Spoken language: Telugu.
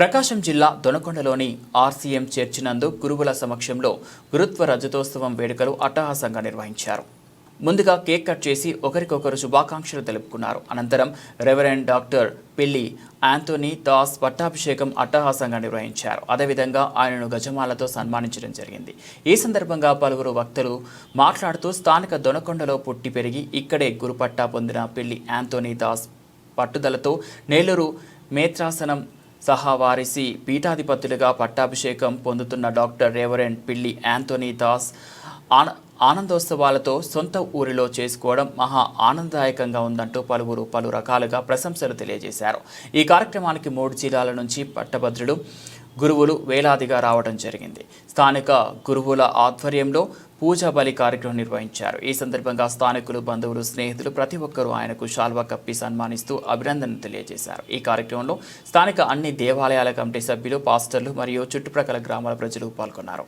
ప్రకాశం జిల్లా దొనకొండలోని ఆర్సీఎం చర్చి నందు గురువుల సమక్షంలో గురుత్వ రజతోత్సవం వేడుకలు అట్టహాసంగా నిర్వహించారు. ముందుగా కేక్ కట్ చేసి ఒకరికొకరు శుభాకాంక్షలు తెలుపుకున్నారు. అనంతరం reverend doctor Pilli Anthony Das పట్టాభిషేకం అట్టహాసంగా నిర్వహించారు. అదేవిధంగా ఆయనను గజమాలతో సన్మానించడం జరిగింది. ఈ సందర్భంగా పలువురు వక్తలు మాట్లాడుతూ స్థానిక దొనకొండలో పుట్టి పెరిగి ఇక్కడే గురుపట్టా పొందిన పిల్లి యాంథోనీ దాస్ పట్టుదలతో నేలూరు మేత్రాసనం సహా వారిసి పీఠాధిపతులుగా పట్టాభిషేకం పొందుతున్న doctor reverend Pilli Anthony Das ఆన ఆనందోత్సవాలతో సొంత ఊరిలో చేసుకోవడం మహా ఆనందదాయకంగా ఉందంటూ పలువురు పలు రకాలుగా ప్రశంసలు తెలియజేశారు. ఈ కార్యక్రమానికి మూడు జిల్లాల నుంచి పట్టభద్రులు గురువులు వేలాదిగా రావడం జరిగింది. స్థానిక గురువుల ఆధ్వర్యంలో పూజా బలి కార్యక్రమం నిర్వహించారు. ఈ సందర్భంగా స్థానికులు బంధువులు స్నేహితులు ప్రతి ఒక్కరూ ఆయనకు శాల్వా కప్పి సన్మానిస్తూ అభినందనలు తెలియజేశారు. ఈ కార్యక్రమంలో స్థానిక అన్ని దేవాలయాల కమిటీ సభ్యులు పాస్టర్లు మరియు చుట్టుప్రక్కల గ్రామాల ప్రజలు పాల్గొన్నారు.